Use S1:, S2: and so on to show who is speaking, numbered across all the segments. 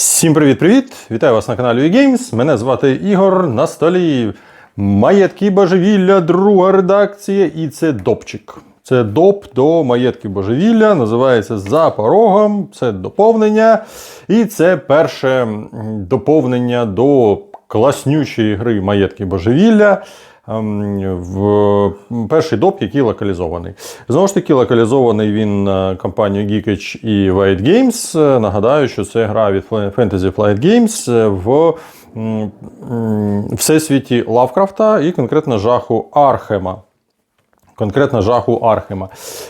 S1: Всім привіт-привіт! Вітаю вас на каналі eGames. Мене звати Ігор на столі. Маєтки Божевілля, друга редакція, і це допчик. Це доп до маєтки Божевілля, називається За порогом. Це доповнення. І це перше доповнення до класнючої гри Маєтки Божевілля. Ем, В перший доп, який локалізований. Знову ж таки, локалізований він на компанію Geekage і White Games. Е, Нагадаю, що це гра від Fantasy Flight Games е, в всесвіті Лавкрафта і конкретно жаху Архема. Конкретно жаху Архема.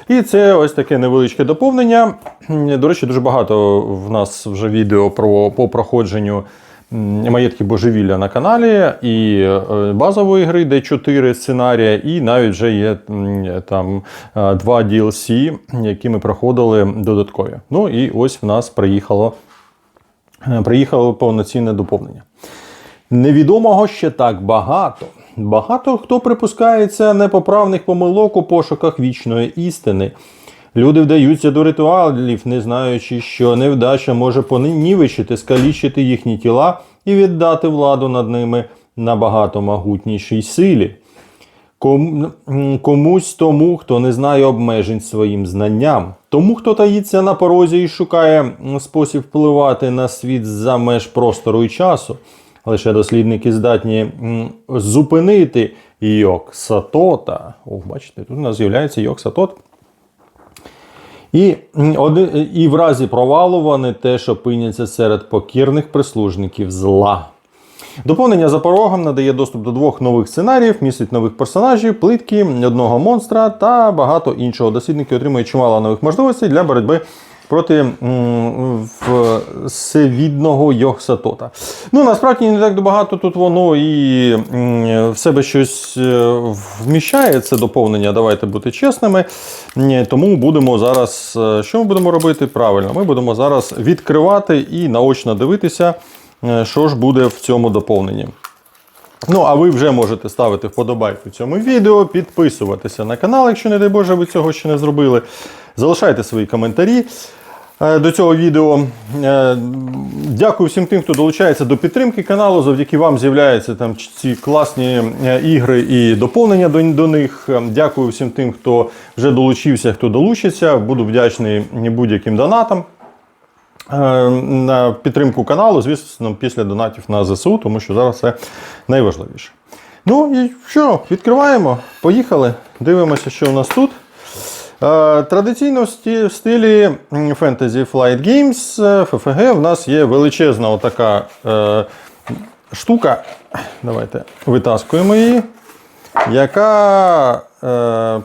S1: І це ось таке невеличке доповнення. До речі, дуже багато в нас вже відео про по проходженню маєтки божевілля на каналі, і е, базової гри, де 4 сценарія, і навіть вже є там е, два DLC, які ми проходили додаткові. Ну і ось в нас приїхало, е, приїхало повноцінне доповнення. Невідомого ще так багато. Багато хто припускається непоправних помилок у пошуках вічної істини. Люди вдаються до ритуалів, не знаючи, що невдача може понівечити, скалічити їхні тіла і віддати владу над ними набагато могутнішій силі. Ком- Комусь тому, хто не знає обмежень своїм знанням, тому, хто таїться на порозі і шукає спосіб впливати на світ за меж простору і часу. Лише дослідники здатні зупинити Йок Сатота. О, бачите, тут у нас з'являється Йок Сатот. І, і в разі провалу вони теж опиняться серед покірних прислужників зла. Доповнення за порогом надає доступ до двох нових сценаріїв, містить нових персонажів, плитки, одного монстра та багато іншого. Дослідники отримують чимало нових можливостей для боротьби проти всевідного Йохсатота. Ну, насправді не так багато тут воно і в себе щось е, вміщає це доповнення, давайте бути чесними. Тому будемо зараз. е, Що ми будемо робити? Правильно, ми будемо зараз відкривати і наочно дивитися, е, що ж буде в цьому доповненні. Ну, а ви вже можете ставити вподобайку цьому відео, підписуватися на канал, якщо, не дай Боже, ви цього ще не зробили. Залишайте свої коментарі до цього відео. Е, Дякую всім тим, хто долучається до підтримки каналу. Завдяки вам з'являються там ці класні е, ігри і доповнення до, до них. Е, Дякую всім тим, хто вже долучився, хто долучиться. Буду вдячний будь-яким донатам. Е, на підтримку каналу, звісно, після донатів на ЗСУ, тому що зараз це найважливіше. Ну і що, відкриваємо. Поїхали. Дивимося, що у нас тут. Е, Традиційно в стилі Fantasy Flight Games е, FFG в нас є величезна отака е, штука. Давайте витаскуємо її, яка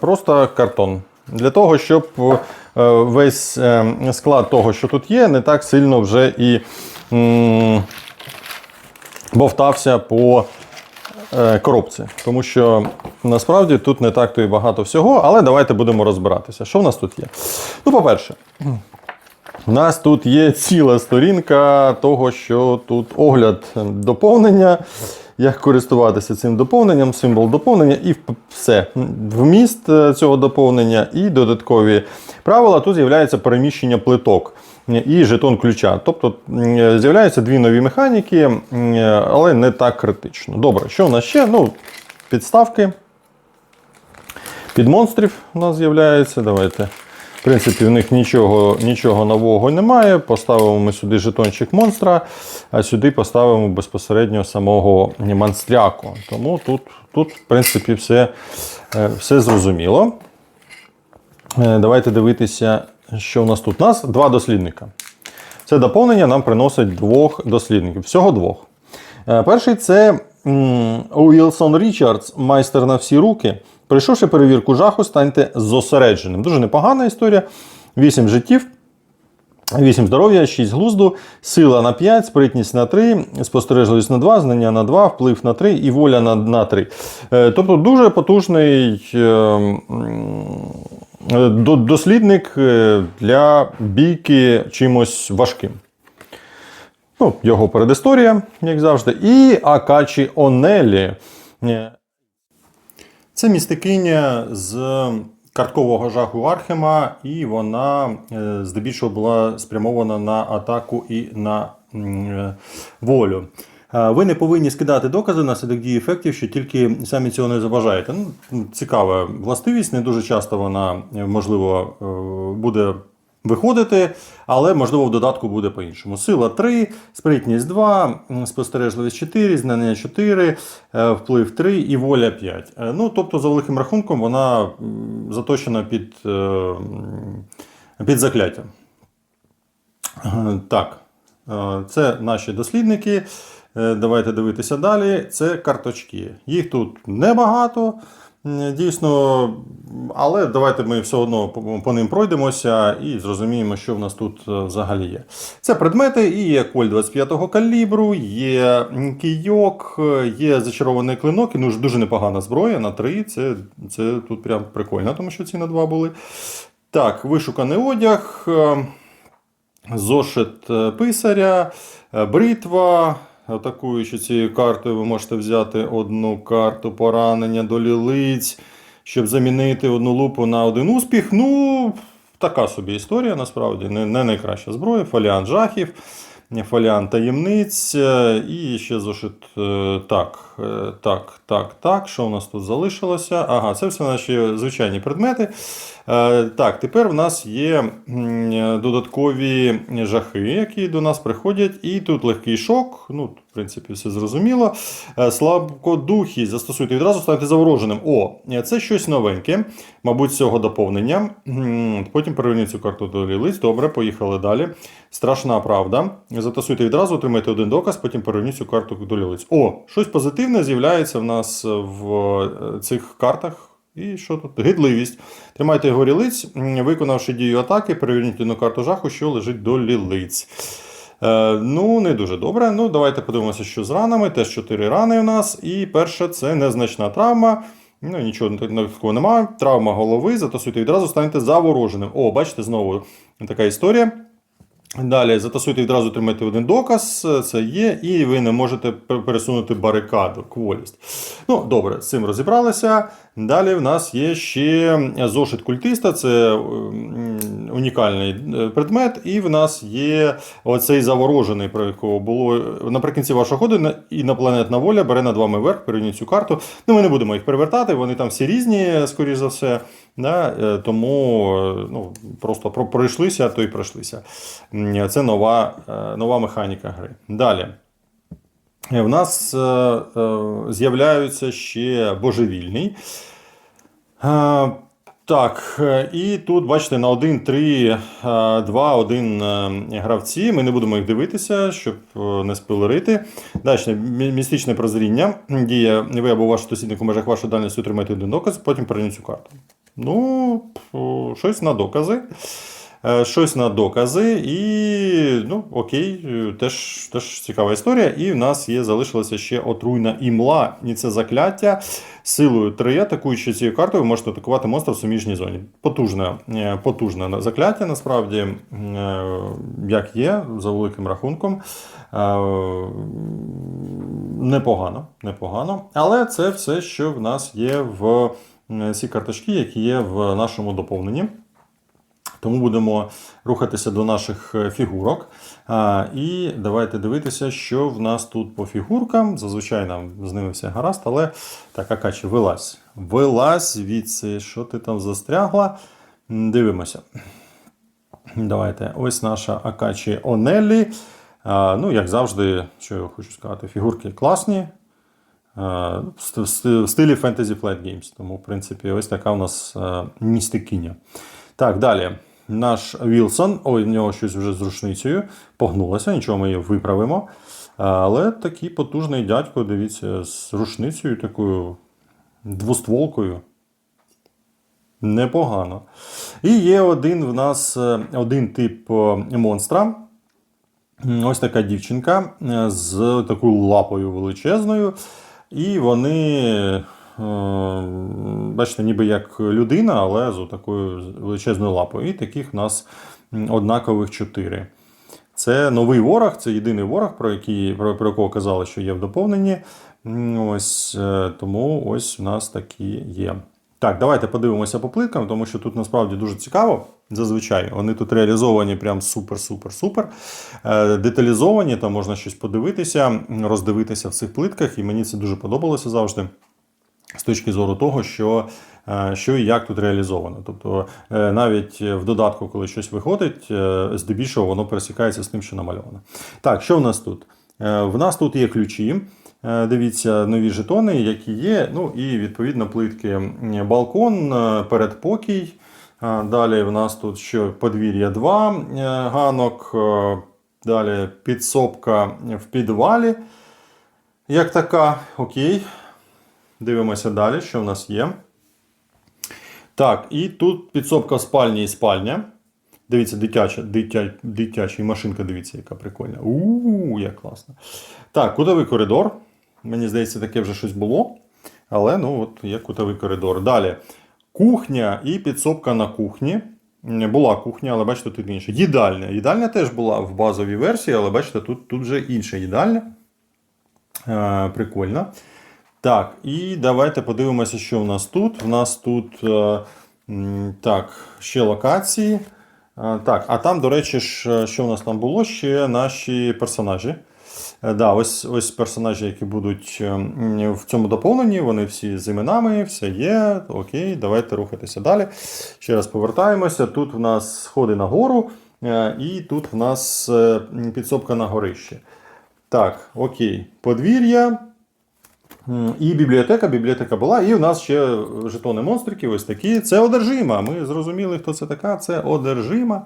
S1: просто картон. Для того, щоб весь склад того, що тут є, не так сильно вже і бовтався по коробці. Тому що насправді тут не так то і багато всього, але давайте будемо розбиратися. Що в нас тут є? Ну, по-перше, у нас тут є ціла сторінка того, що тут огляд доповнення, як користуватися цим доповненням, символ доповнення і все. Вміст е, цього доповнення і додаткові правила. Тут з'являється переміщення плиток і жетон ключа. Тобто з'являються дві нові механіки, але не так критично. Добре, що в нас ще? Ну, підставки. Під монстрів у нас з'являється. Давайте. В принципі, в них нічого, нічого нового немає. Поставимо ми сюди жетончик монстра, а сюди поставимо безпосередньо самого монстряку. Тому тут, тут в принципі, все, е, все зрозуміло. Е, Давайте дивитися, що у нас тут. У нас два дослідника. Це доповнення нам приносить двох дослідників. Всього двох. Е, Перший це Уілсон Річардс, майстер на всі руки. Пройшовши перевірку жаху, станьте зосередженим. Дуже непогана історія. Вісім життів. 8 здоров'я, 6 глузду, сила на 5, спритність на 3, спостережливість на 2, знання на 2, вплив на 3 і воля на, на 3. Е, Тобто дуже потужний е, м, е, до- дослідник е, для бійки чимось важким. Ну, його передісторія, як завжди. І Акачі Онелі. Е, Це містикиня з карткового жаху Архема, і вона е, здебільшого була спрямована на атаку і на е, волю. Е, Ви не повинні скидати докази наслідок дії ефектів, що тільки самі цього не забажаєте. Ну, цікава властивість, не дуже часто вона, е, можливо, е, буде виходити, але можливо в додатку буде по-іншому. Сила 3, спритність 2, спостережливість 4, знання 4, е, вплив 3 і воля 5. Е, Ну, тобто, за великим рахунком, вона заточена під, під закляття. Так, це наші дослідники. Е, Давайте дивитися далі. Це карточки. Їх тут небагато, дійсно, але давайте ми все одно по- ним пройдемося і зрозуміємо, що в нас тут е, взагалі є. Це предмети, і є коль 25-го калібру, є м, кийок, е, є зачарований клинок, і ну, дуже непогана зброя на 3. Це, це тут прям прикольно, тому що ці на 2 були. Так, вишуканий одяг. е, зошит писаря, бритва. Атакуючи цією картою, ви можете взяти одну карту поранення до лілиць, щоб замінити одну лупу на один успіх. Ну, така собі історія, насправді, не, не найкраща зброя. Фоліант жахів, фоліант таємниць е, і ще зошит. е, Так, так, так, так. Що у нас тут залишилося? Ага, це все наші звичайні предмети. Е, Так, тепер в нас є додаткові жахи, які до нас приходять, і тут легкий шок. Ну, в принципі, все зрозуміло. Е, Слабкодухість застосуйте відразу, станете завороженим. О, е, це щось новеньке, мабуть, з цього доповнення. Потім переверніть цю карту до лілиць. Добре, поїхали далі. Страшна правда. Затасуйте відразу, отримайте один доказ, потім переверніть цю карту до лілиць. О, щось позитивне з'являється в нас в е, цих картах. І що тут? Гидливість. Тримайте м, виконавши дію атаки, переверніть одну карту жаху, що лежить до лілиць. Е, ну, не дуже добре. Ну, давайте подивимося, що з ранами. Теж 4 рани у нас. І перше це незначна травма. Ну, нічого такого немає. Травма голови, затасуйте відразу, станете завороженим. О, бачите, знову така історія. Далі затасуйте відразу отримаєте один доказ, це є, і ви не можете пересунути барикаду, кволість. Ну, добре, з цим розібралися. Далі в нас є ще зошит культиста, це унікальний е, предмет, і в нас є оцей заворожений, про якого було наприкінці вашого ходу на- інопланетна воля бере над вами верх, переверніть цю карту. Ну, ми не будемо їх перевертати, вони там всі різні, скоріш за все. Да? е, Тому е, ну, просто пройшлися, то й пройшлися. Це нова, е, нова механіка гри. Далі. В нас з'являються ще божевільний. Так, і тут, бачите, на 1, 3, 2, 1 гравці. Ми не будемо їх дивитися, щоб не спойлерити. Далі, містичне прозріння. Діє ви або ваш дослідник у межах вашої дальності отримаєте один доказ, потім перейдіть цю карту. Ну, щось на докази. Е, Щось на докази, і ну, окей, е, теж, теж цікава історія. І в нас є залишилася ще отруйна імла, і це закляття. Силою 3, атакуючи цією картою, ви можете атакувати монстра в суміжній зоні. Потужне, е, потужне закляття, насправді, як є, за великим рахунком. Непогано, непогано. Але це все, що в нас є в ці карточки, які є в нашому доповненні. Тому будемо рухатися до наших е, фігурок. А, і давайте дивитися, що в нас тут по фігуркам. Зазвичай нам з ними все гаразд, але так, Акачі, вилазь. Вилазь звідси, що ти там застрягла. Дивимося. Давайте, ось наша Акачі Онеллі. А, ну, як завжди, що я хочу сказати, фігурки класні. Е, в ст- в ст- в стилі Fantasy Flight Games. Тому, в принципі, ось така у нас е, містикиня. Так, далі. Наш Вілсон, ой, в нього щось вже з рушницею. Погнулося, нічого ми її виправимо. Але такий потужний дядько, дивіться, з рушницею такою двостволкою. Непогано. І є один в нас е, один тип монстра. Ось така дівчинка з такою лапою величезною. І вони, е, бачите, ніби як людина, але з такою величезною лапою. І таких в нас однакових чотири. Це новий ворог, це єдиний ворог, про, який, про, про якого казали, що є в доповненні. Ось, е, тому ось у нас такі є. Так, давайте подивимося по плиткам, тому що тут насправді дуже цікаво. Зазвичай вони тут реалізовані прям супер-супер-супер. Е, деталізовані, там можна щось подивитися, роздивитися в цих плитках, і мені це дуже подобалося завжди. З точки зору того, що, е, що і як тут реалізовано. Тобто е, навіть в додатку, коли щось виходить, здебільшого воно пересікається з тим, що намальовано. Так, що в нас тут? В нас тут є ключі. Дивіться, нові жетони, які є. Ну і відповідно плитки балкон, передпокій. Далі в нас тут що подвір'я 2 е, ганок. е, Далі підсобка в підвалі. Як така, окей. Дивимося далі, що в нас є. Так, і тут підсобка в спальні і спальня. Дивіться, дитяча, дитя, дитяча і машинка, дивіться, яка прикольна. У, як класно. Так, кутовий коридор. Мені здається, таке вже щось було. Але ну от є кутовий коридор. Далі. Кухня і підсобка на кухні. Була кухня, але бачите, тут інша. Їдальня. Їдальня теж була в базовій версії, але бачите, тут, тут вже інша їдальня. Е, прикольно. Так, і давайте подивимося, що в нас тут. У нас тут е, так, ще локації. Е, Так, а там, до речі, ж, е, що в нас там було? Ще наші персонажі. Е, Да, ось, ось персонажі, які будуть е, в цьому доповненні, вони всі з іменами, все є. Окей, давайте рухатися далі. Ще раз повертаємося. Тут в нас сходи на гору, е, і тут в нас підсобка на горище. Так, окей, подвір'я. І бібліотека, бібліотека була, і в нас ще жетони монстриків, ось такі. Це одержима. Ми зрозуміли, хто це така. Це одержима.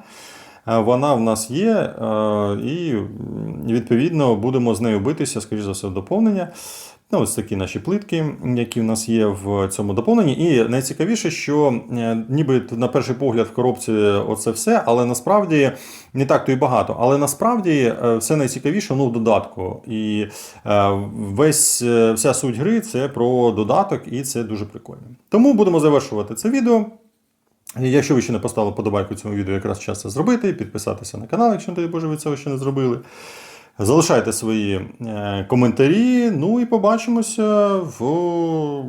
S1: Е, Вона в нас є, е, і відповідно будемо з нею битися, скоріш за все, доповнення. Ну, ось такі наші плитки, які в нас є в цьому доповненні. І найцікавіше, що е, ніби на перший погляд в коробці оце все, але насправді не так то і багато. Але насправді все найцікавіше ну, в додатку. І весь, вся суть гри це про додаток, і це дуже прикольно. Тому будемо завершувати це відео. Якщо ви ще не поставили подобайку цьому відео, якраз час це зробити, підписатися на канал, якщо, не дай Боже, ви цього ще не зробили. Залишайте свої е, коментарі. Ну і побачимося в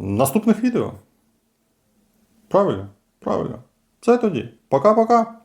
S1: наступних відео. Правильно? Правильно. Це тоді. Пока-пока.